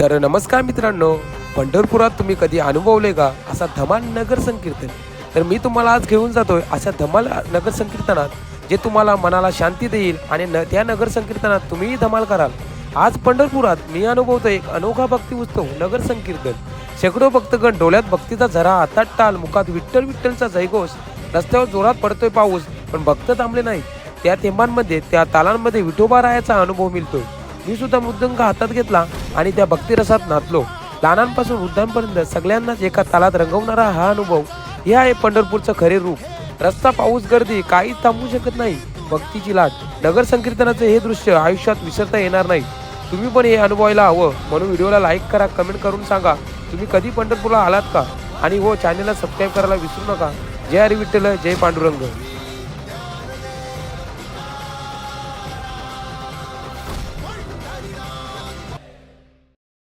तर नमस्कार मित्रांनो पंढरपुरात तुम्ही कधी अनुभवले का असा धमाल नगर संकीर्तन? तर मी तुम्हाला आज घेऊन जातोय अशा धमाल नगर संकीर्तनात जे तुम्हाला मनाला शांती देईल आणि न त्या नगर संकीर्तनात तुम्हीही धमाल कराल. आज पंढरपुरात मी अनुभवतो एक अनोखा भक्ती उत्सव नगर संकीर्तन. शेकडो भक्तगण डोळ्यात भक्तीचा झरा हातात टाल मुखात विठ्ठल विठ्ठलचा जयघोष. रस्त्यावर जोरात पडतोय पाऊस पण भक्त थांबले नाही त्या थेंबांमध्ये त्या तालांमध्ये विठोबा रायाचा अनुभव मिळतोय. मी सुद्धा मृदंग हातात घेतला आणि त्या भक्तिरसात नाचलो. लहानांपासून वृद्धांपर्यंत सगळ्यांनाच एका तालात रंगवणारा हा अनुभव हे आहे पंढरपूरचं खरे रूप. रस्ता पाऊस गर्दी काहीच थांबू शकत नाही. भक्तीची लाट नगर संकीर्तनाचं हे दृश्य आयुष्यात विसरता येणार नाही. तुम्ही पण हे अनुभवायला हवं म्हणून व्हिडिओला लाईक करा कमेंट करून सांगा. तुम्ही कधी पंढरपूरला आलात का? आणि हो चॅनलला सबस्क्राईब करायला विसरू नका. जय हरी विठ्ठल जय पांडुरंग.